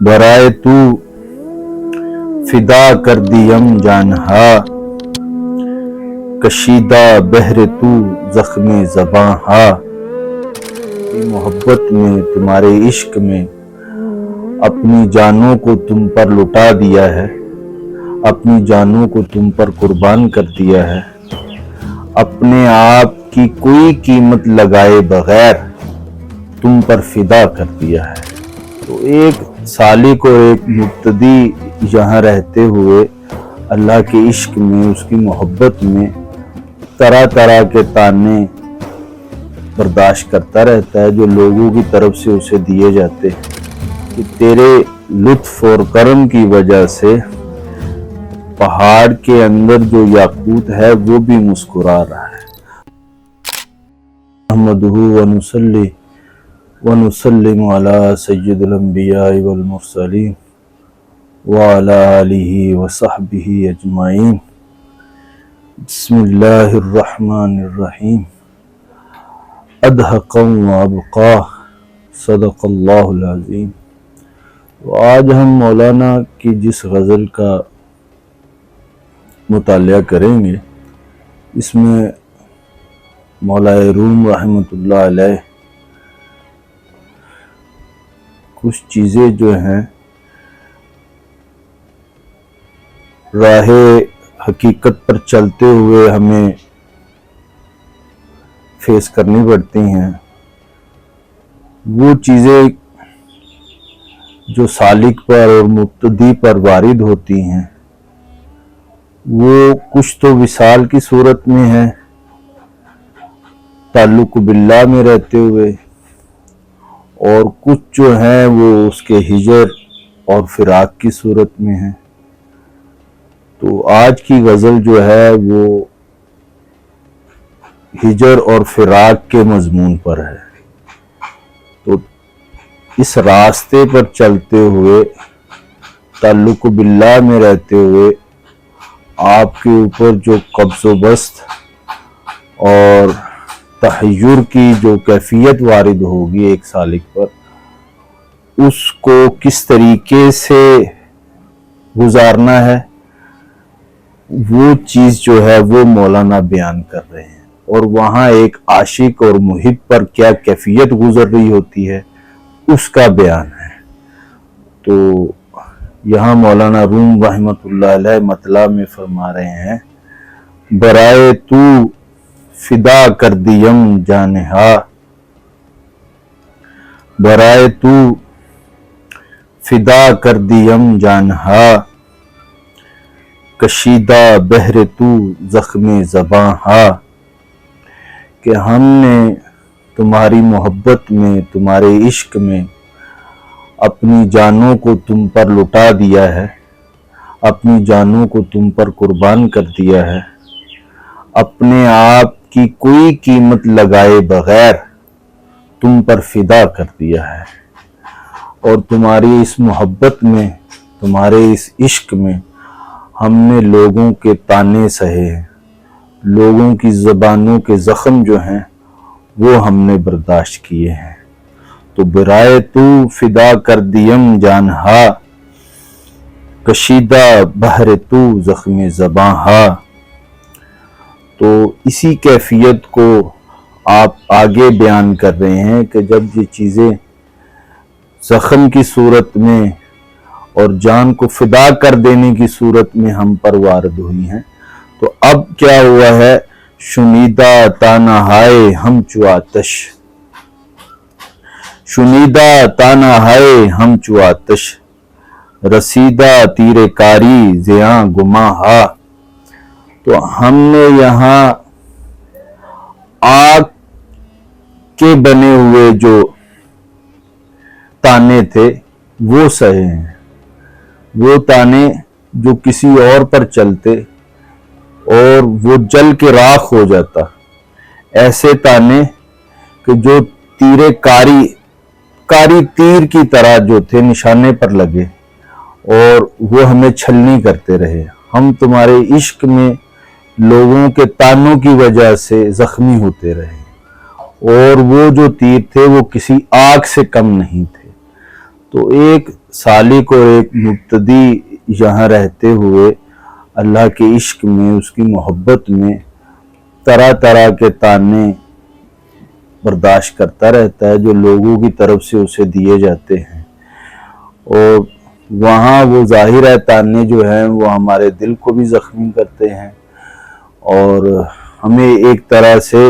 برائے تو فدا کر دیم جانہا۔ کشیدہ بہر تو زخم زباں ہا محبت میں تمہارے عشق میں اپنی جانوں کو تم پر لٹا دیا ہے۔ اپنی جانوں کو تم پر قربان کر دیا ہے۔ اپنے آپ کی کوئی قیمت لگائے بغیر تم پر فدا کر دیا ہے۔ تو ایک سالک اور ایک مبتدی یہاں رہتے ہوئے اللہ کے عشق میں، اس کی محبت میں طرح طرح کے تانے برداشت کرتا رہتا ہے جو لوگوں کی طرف سے اسے دیے جاتے ہیں۔ کہ تیرے لطف اور کرم کی وجہ سے پہاڑ کے اندر جو یاقوت ہے، وہ بھی مسکرا رہا ہے۔ احمدہ ونصلی ونسلم علی سید الانبیاء والمرسلین وعلى آلہ وصحبہ اجمعین بسم اللہ الرحمن الرحیم ادحقا وابقا صدق اللہ العظیم تو آج ہم مولانا کی جس غزل کا مطالعہ کریں گے، اس میں مولا روم رحمۃ اللہ علیہ کچھ چیزیں جو ہیں راہ حقیقت پر چلتے ہوئے ہمیں فیس کرنی پڑتی ہیں۔ وہ چیزیں جو سالک پر اور مبتدی پر وارد ہوتی ہیں، وہ کچھ تو وصال کی صورت میں ہے تعلق باللہ میں رہتے ہوئے اور کچھ جو ہیں وہ اس کے ہجر اور فراق کی صورت میں ہیں۔ تو آج کی غزل جو ہے وہ ہجر اور فراق کے مضمون پر ہے۔ تو اس راستے پر چلتے ہوئے، تعلق باللہ میں رہتے ہوئے، آپ کے اوپر جو قبض و بست اور تحیر کی جو کیفیت وارد ہوگی ایک سالک پر، اس کو کس طریقے سے گزارنا ہے، وہ چیز جو ہے وہ مولانا بیان کر رہے ہیں۔ اور وہاں ایک عاشق اور محب پر کیا کیفیت گزر رہی ہوتی ہے، اس کا بیان ہے۔ تو یہاں مولانا روم رحمۃ اللہ علیہ مطلع میں فرما رہے ہیں، برائے تو فدا کر دیم جانہا برائے تو فدا کر دیم جانہا کشیدہ بہر تو زخم زباں ہا۔ کہ ہم نے تمہاری محبت میں، تمہارے عشق میں اپنی جانوں کو تم پر لٹا دیا ہے۔ اپنی جانوں کو تم پر قربان کر دیا ہے۔ اپنے آپ کی کوئی قیمت لگائے بغیر تم پر فدا کر دیا ہے اور تمہاری اس محبت میں، تمہارے اس عشق میں ہم نے لوگوں کے تانے سہے ہیں۔ لوگوں کی زبانوں کے زخم جو ہیں، وہ ہم نے برداشت کیے ہیں۔ تو برائے تو فدا کر دیم جانہا کشیدہ بہر تو زخم زباں ہا۔ تو اسی کیفیت کو آپ آگے بیان کر رہے ہیں کہ جب یہ چیزیں زخم کی صورت میں اور جان کو فدا کر دینے کی صورت میں ہم پر وارد ہوئی ہیں، تو اب کیا ہوا ہے؟ شنیدہ تانا ہائے ہم چواتش۔ شنیدہ تانا ہائے ہم چواتش۔ رسیدہ تیر کاری زیاں گما ہا تو ہم نے یہاں آگ کے بنے ہوئے جو تانے تھے، وہ سہے ہیں۔ وہ تانے جو کسی اور پر چلتے اور وہ جل کے راکھ ہو جاتا۔ ایسے تانے کہ جو تیرے کاری کاری تیر کی طرح جو تھے، نشانے پر لگے اور وہ ہمیں چھلنی کرتے رہے۔ ہم تمہارے عشق میں لوگوں کے تانوں کی وجہ سے زخمی ہوتے رہے اور وہ جو تیر تھے وہ کسی آگ سے کم نہیں تھے۔ تو ایک سالک اور ایک مبتدی یہاں رہتے ہوئے اللہ کے عشق میں، اس کی محبت میں طرح طرح کے تانے برداشت کرتا رہتا ہے جو لوگوں کی طرف سے اسے دیے جاتے ہیں۔ اور وہاں وہ ظاہر ہے تانے جو ہیں وہ ہمارے دل کو بھی زخمی کرتے ہیں۔ اور ہمیں ایک طرح سے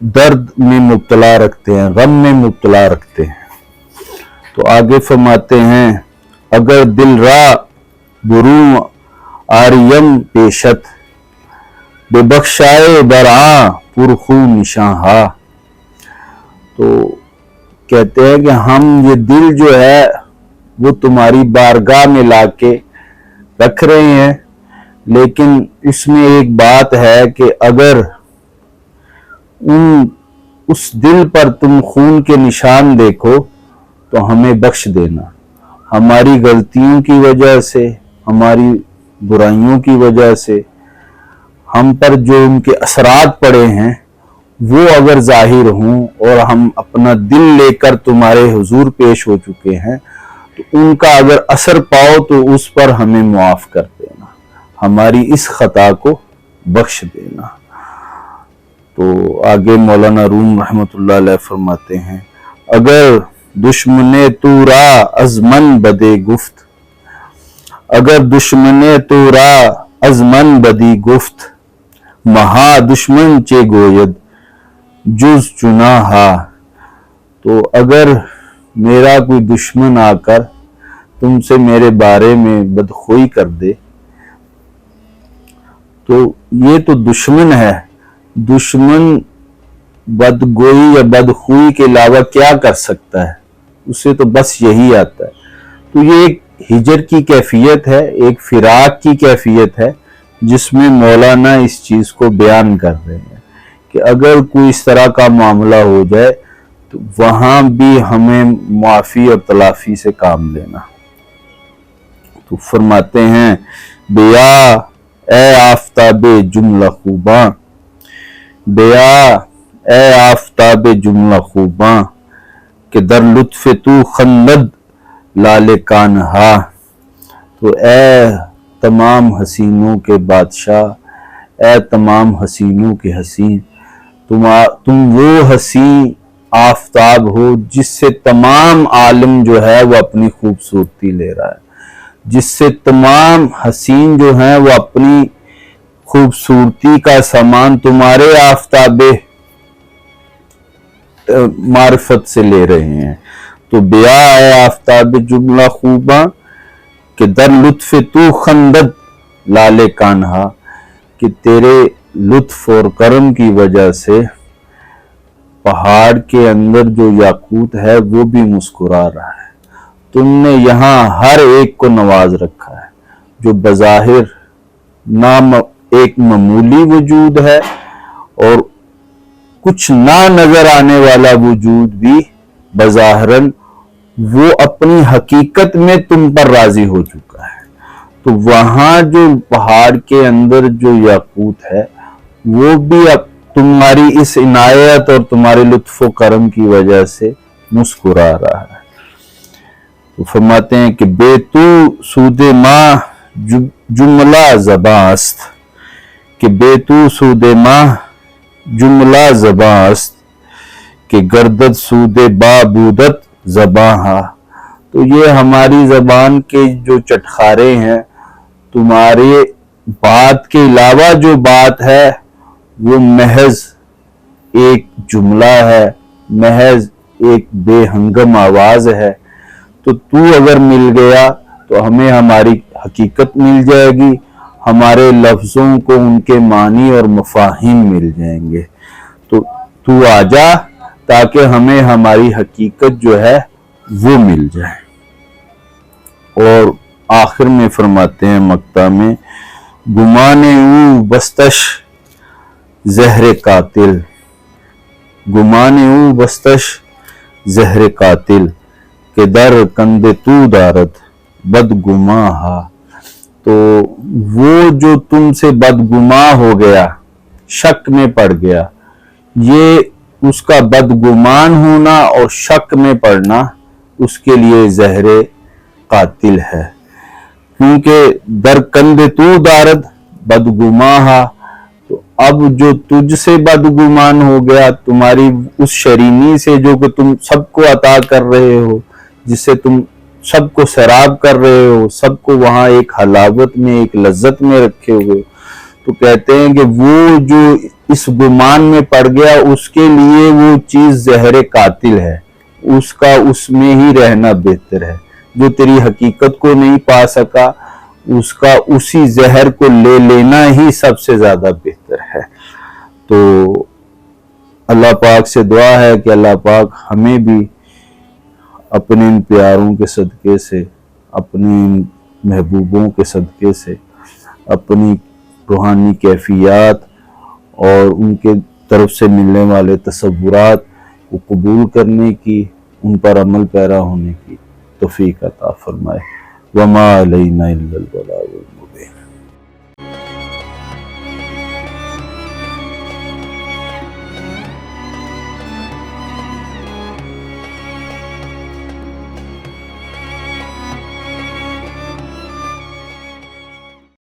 درد میں مبتلا رکھتے ہیں، غم میں مبتلا رکھتے ہیں۔ تو آگے فرماتے ہیں، اگر دل را برو آریم پیشت، بے بخشائے برآ پرخو نشاں ہا تو کہتے ہیں کہ ہم یہ دل جو ہے، وہ تمہاری بارگاہ میں لا کے رکھ رہے ہیں۔ لیکن اس میں ایک بات ہے کہ اگر ان اس دل پر تم خون کے نشان دیکھو تو ہمیں بخش دینا۔ ہماری غلطیوں کی وجہ سے، ہماری برائیوں کی وجہ سے، ہم پر جو ان کے اثرات پڑے ہیں، وہ اگر ظاہر ہوں اور ہم اپنا دل لے کر تمہارے حضور پیش ہو چکے ہیں، تو ان کا اگر اثر پاؤ تو اس پر ہمیں معاف کر۔ ہماری اس خطا کو بخش دینا۔ تو آگے مولانا روم رحمۃ اللہ علیہ فرماتے ہیں، اگر دشمن تو را ازمن بدے گفت، اگر دشمن تو را ازمن بدی گفت، مہا دشمن چے گوید جز چنا ہا۔ تو اگر میرا کوئی دشمن آ کر تم سے میرے بارے میں بدخوئی کر دے تو یہ تو دشمن ہے۔ دشمن بدگوئی یا بدخوئی کے علاوہ کیا کر سکتا ہے؟ اسے تو بس یہی آتا ہے۔ تو یہ ایک ہجر کی کیفیت ہے، ایک فراق کی کیفیت ہے، جس میں مولانا اس چیز کو بیان کر رہے ہیں کہ اگر کوئی اس طرح کا معاملہ ہو جائے تو وہاں بھی ہمیں معافی اور تلافی سے کام لینا۔ تو فرماتے ہیں بیا اے آفتاب جملہ خوباں۔ بیا، اے آفتاب جملہ خوباں کہ در لطف تو خندد لال کانہا۔ تو اے تمام حسینوں کے بادشاہ، اے تمام حسینوں کے حسین تم تم وہ حسین آفتاب ہو جس سے تمام عالم جو ہے وہ اپنی خوبصورتی لے رہا ہے۔ جس سے تمام حسین جو ہیں وہ اپنی خوبصورتی کا سامان تمہارے آفتاب معرفت سے لے رہے ہیں۔ تو بیا ہے آفتاب جملہ خوباں کہ در لطف تو خندد لال کانہا کہ تیرے لطف اور کرم کی وجہ سے پہاڑ کے اندر جو یاقوت ہے وہ بھی مسکرا رہا ہے۔ تم نے یہاں ہر ایک کو نواز رکھا ہے۔ جو بظاہر نام ایک معمولی وجود ہے اور کچھ نہ نظر آنے والا وجود بھی بظاہراً وہ اپنی حقیقت میں تم پر راضی ہو چکا ہے۔ تو وہاں جو پہاڑ کے اندر جو یاقوت ہے، وہ بھی اب تمہاری اس عنایت اور تمہارے لطف و کرم کی وجہ سے مسکرا رہا ہے۔ تو فرماتے ہیں کہ بے تو سود ماں جملہ زباں است۔ کہ بے تو سود ماں جملہ زباں است۔ کہ گردد سود بابودت زباں تو یہ ہماری زبان کے جو چٹخارے ہیں، تمہارے بات کے علاوہ جو بات ہے، وہ محض ایک جملہ ہے، محض ایک بے ہنگم آواز ہے۔ تو تو اگر مل گیا تو ہمیں ہماری حقیقت مل جائے گی، ہمارے لفظوں کو ان کے معنی اور مفاہیم مل جائیں گے۔ تو تو آ جا تاکہ ہمیں ہماری حقیقت جو ہے وہ مل جائے۔ اور آخر میں فرماتے ہیں مکتا میں، گمانے او بستش زہر قاتل۔ گمانے او بستش زہر قاتل۔ کہ در کندے تو دارت بد ہا تو وہ جو تم سے بدگما ہو گیا، شک میں پڑ گیا، یہ اس کا بدگمان ہونا اور شک میں پڑنا اس کے لیے زہر قاتل ہے۔ کیونکہ در کند تو دارد بدگماہا تو اب جو تجھ سے بدگمان ہو گیا، تمہاری اس شرینی سے جو کہ تم سب کو عطا کر رہے ہو جس سے تم سب کو سراب کر رہے ہو، سب کو وہاں ایک حلاوت میں، ایک لذت میں رکھے ہوئے۔ تو کہتے ہیں کہ وہ جو اس گمان میں پڑ گیا، اس کے لیے وہ چیز زہر قاتل ہے۔ اس کا اس میں ہی رہنا بہتر ہے۔ جو تیری حقیقت کو نہیں پا سکا، اس کا اسی زہر کو لے لینا ہی سب سے زیادہ بہتر ہے۔ تو اللہ پاک سے دعا ہے کہ اللہ پاک ہمیں بھی اپنے ان پیاروں کے صدقے سے، اپنے ان محبوبوں کے صدقے سے، اپنی روحانی کیفیات اور ان کے طرف سے ملنے والے تصورات کو قبول کرنے کی، ان پر عمل پیرا ہونے کی توفیق عطا فرمائے۔ وما علینا الا البلاغ